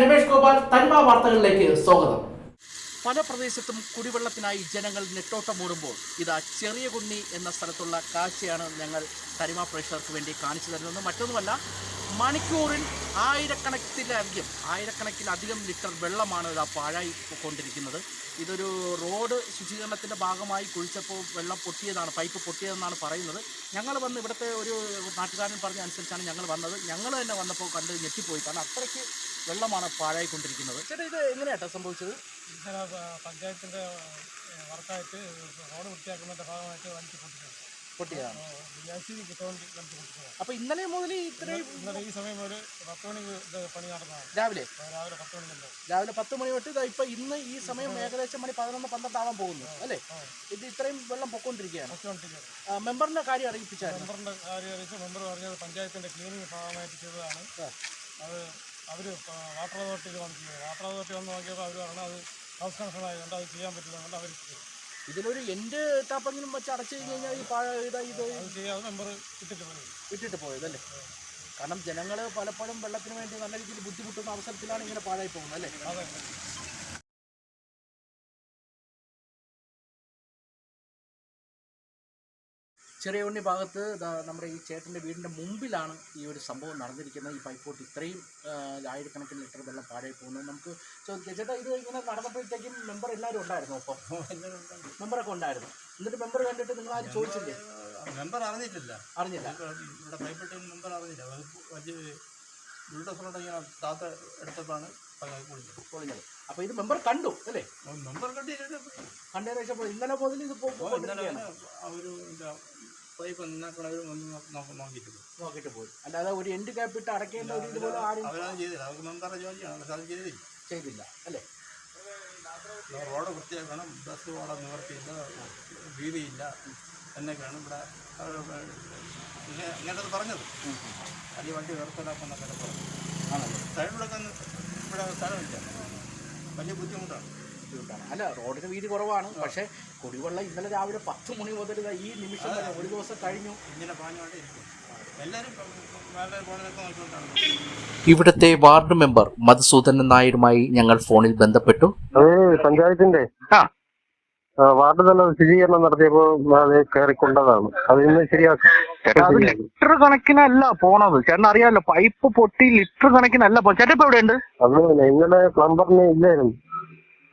നമസ്കാരം തന്മ വാർത്തകളിലേക്ക് സ്വാഗതം. പല പ്രദേശത്തും കുടിവെള്ളത്തിനായി ജനങ്ങൾ നെട്ടോട്ടമോടുമ്പോൾ ഇതാ ചെറിയ കുണ്ണി എന്ന സ്ഥലത്തുള്ള കാഴ്ചയാണ് ഞങ്ങൾ തനിമ പ്രേക്ഷകർക്ക് വേണ്ടി കാണിച്ചു തരുന്നത്. മറ്റൊന്നുമല്ല മണിക്കൂറിൽ ആയിരക്കണക്കിലധികം ആയിരക്കണക്കിലധികം ലിറ്റർ വെള്ളമാണ് ആ പാഴായി കൊണ്ടിരിക്കുന്നത്. ഇതൊരു റോഡ് ശുചീകരണത്തിന്റെ ഭാഗമായി കുഴിച്ചപ്പോൾ വെള്ളം പൊട്ടിയതാണ് പൈപ്പ് പൊട്ടിയതെന്നാണ് പറയുന്നത്. ഞങ്ങൾ വന്ന് ഇവിടുത്തെ ഒരു നാട്ടുകാരൻ പറഞ്ഞ അനുസരിച്ചാണ് ഞങ്ങൾ വന്നത്. ഞങ്ങൾ തന്നെ വന്നപ്പോൾ കണ്ട് ഞെട്ടിപ്പോയി. കാരണം അത്രയ്ക്ക് വെള്ളമാണ് പാഴായി കൊണ്ടിരിക്കുന്നത്. ചേട്ടാ ഇത് എങ്ങനെയാട്ടോ സംഭവിച്ചത്? പഞ്ചായത്തിന്റെ വർക്കായിട്ട് റോഡ് വൃത്തിയാക്കുന്നതിന്റെ ഭാഗമായിട്ട് വഞ്ചി പൊട്ടിച്ചത് പൊട്ടിയതാണ്. അപ്പോൾ ഇന്നലെ മുതൽ ഇത്രയും ഇന്നലെ ഈ സമയം ഒരു പത്ത് മണിക്ക് പണി നടന്നതാണ്. രാവിലെ? രാവിലെ പത്ത് രാവിലെ പത്ത് മണി തൊട്ട് ഇതാ ഇപ്പം ഇന്ന് ഈ സമയം ഏകദേശം മണി പതിനൊന്ന് പന്ത്രണ്ട് ആവാൻ പോകുന്നു അല്ലേ? ഇത് ഇത്രയും വെള്ളം പൊക്കോണ്ടിരിക്കുകയാണ്. മെമ്പറിന്റെ കാര്യം അറിയിപ്പിച്ചായിരുന്നു? മെമ്പറിന്റെ കാര്യം അറിയിച്ചു മെമ്പർ പറഞ്ഞത് പഞ്ചായത്തിന്റെ ക്ലീനിങ് ഭാഗമായിട്ട് ചെയ്തതാണ്. അത് അവർ വാട്ടർ അതോറിറ്റിയിൽ വന്ന് വാട്ടർ അതോറിറ്റി വന്ന് നോക്കിയപ്പോൾ അവർ പറഞ്ഞു അത് ഹൗസ് കണക്ഷൻ ആയതുകൊണ്ട് അത് ചെയ്യാൻ പറ്റില്ല അതുകൊണ്ട് അവർ ചെയ്തു. ഇതിലൊരു എൻഡ് ടാപ്പെങ്കിലും വെച്ച് അടച്ചു കഴിഞ്ഞ് കഴിഞ്ഞാൽ ഈ പാഴ ഇതാ ഇത് ഇട്ടിട്ട് പോയതല്ലേ? കാരണം ജനങ്ങൾ പലപ്പോഴും വെള്ളത്തിന് വേണ്ടി നല്ല രീതിയിൽ ബുദ്ധിമുട്ടുന്ന അവസരത്തിലാണ് ഇങ്ങനെ പാഴായി പോകുന്നത് അല്ലേ? ചെറിയ ഉണ്ണി ഭാഗത്ത് നമ്മുടെ ഈ ചേട്ടന്റെ വീടിന്റെ മുമ്പിലാണ് ഈ ഒരു സംഭവം നടന്നിരിക്കുന്നത്. ഈ പൈപ്പ് പൊട്ടി ഇത്രയും ആയിരക്കണക്കിന് ലിറ്റർ വെള്ളം താഴെ പോകുന്നത് നമുക്ക് ചോദിക്കാം ചേട്ടാ ഇത് ഇങ്ങനെ നടന്നപ്പോഴത്തേക്കും മെമ്പർ എല്ലാവരും ഉണ്ടായിരുന്നു? അപ്പോൾ മെമ്പറൊക്കെ ഉണ്ടായിരുന്നു. എന്നിട്ട് മെമ്പർ കണ്ടിട്ട് നിങ്ങൾ ആരും ചോദിച്ചില്ലേ? മെമ്പർ അറിഞ്ഞിട്ടില്ല. അറിഞ്ഞില്ല. ഇവിടെ പൈപ്പിട്ട് മെമ്പർ അറിഞ്ഞില്ല. ബിൽഡോസറോട് ഇങ്ങനെ താത്ത എടുത്തപ്പോഴാണ് കുളിച്ചത് പൊളിഞ്ഞത്. അപ്പോൾ ഇത് മെമ്പർ കണ്ടു അല്ലേ? മെമ്പർ കണ്ടിട്ട് കണ്ടതിന് ശേഷം ഇന്നലെ മുതൽ ഇത് പോകും ഇന്നലെ നോക്കിയിട്ട് പോയി നോക്കിയിട്ട് പോയി. അല്ലാതെ ഒരു എൻഡ് ക്യാപ്പ് ഇട്ട് അടയ്ക്കേണ്ട ഒരു ഇതുപോലെ ആരും ചെയ്തില്ല. അവർക്ക് മെമ്പറുടെ ജോലിയാണ് പക്ഷെ അത് ചെയ്തില്ല. ചെയ്തില്ല അല്ലേ? റോഡ് വൃത്തിയാക്കണം ബസ് ഓടാൻ നിവർത്തിയില്ല. വീതിയില്ല. എന്നൊക്കെയാണ് ഇവിടെ ഇങ്ങനത് പറഞ്ഞത്. അല്ല വണ്ടി നിർത്തലാക്കുന്നൊക്കെ പറഞ്ഞു ആണല്ലോ? സൈഡിലൊക്കെ ഇവിടെ സ്ഥലമില്ല. വലിയ ബുദ്ധിമുട്ടാണ്. ബുദ്ധിമുട്ടാണ്. അല്ല റോഡിന് വീതി കുറവാണ്. പക്ഷേ കുടിവെള്ളം ഇന്നലെ രാവിലെ പത്ത് മണി മുതൽ ഈ നിമിഷം വരെ ഒരു ദിവസം കഴിഞ്ഞു. ഇങ്ങനെ ഇവിടത്തെ വാർഡ് മെമ്പർ മധുസൂദനൻ നായരുമായി ഞങ്ങൾ ഫോണിൽ ബന്ധപ്പെട്ടു. പഞ്ചായത്തിന്റെ ആ, വാർഡ് തല സ്ഥിരീകരണം നടത്തിയപ്പോ അത് കയറിക്കൊണ്ടതാണ് അത് ഇന്ന് ശരിയാക്കും. അത് ലിറ്റർ കണക്കിനല്ല പോണത്. ചേട്ടൻ അറിയാമല്ലോ പൈപ്പ് പൊട്ടി ലിറ്റർ കണക്കിനല്ല പോ ചേട്ടൻ ഇപ്പൊ എവിടെയുണ്ട്? അത് ഇന്നലെ പ്ലംബറിന് ഇല്ലായിരുന്നു.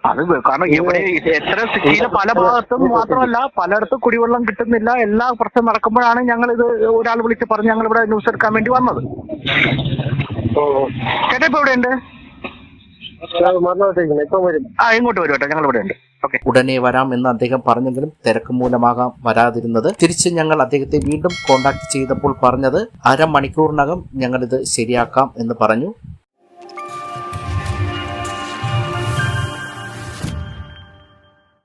അത് കാരണം ഇവിടെ എത്ര സിറ്റിയിലെ പല ഭാഗത്തും മാത്രമല്ല പലയിടത്തും കുടിവെള്ളം കിട്ടുന്നില്ല എല്ലാ പ്രശ്നം നടക്കുമ്പോഴാണ് ഞങ്ങൾ ഇത് ഒരാൾ വിളിച്ച് പറഞ്ഞ് ഞങ്ങൾ ഇവിടെ ന്യൂസ് എടുക്കാൻ വേണ്ടി വന്നത്. ഓ. ചേട്ടൻ ഇപ്പൊ ആ ഇങ്ങോട്ട് വരും കേട്ടോ ഞങ്ങൾ ഇവിടെ ഉണ്ട്. ഓക്കെ. ഉടനെ വരാം എന്ന് അദ്ദേഹം പറഞ്ഞെങ്കിലും തിരക്ക് മൂലമാകാം വരാതിരുന്നത്. തിരിച്ച് ഞങ്ങൾ അദ്ദേഹത്തെ വീണ്ടും കോണ്ടാക്ട് ചെയ്തപ്പോൾ പറഞ്ഞത് അരമണിക്കൂറിനകം ഞങ്ങളിത് ശരിയാക്കാം എന്ന് പറഞ്ഞു.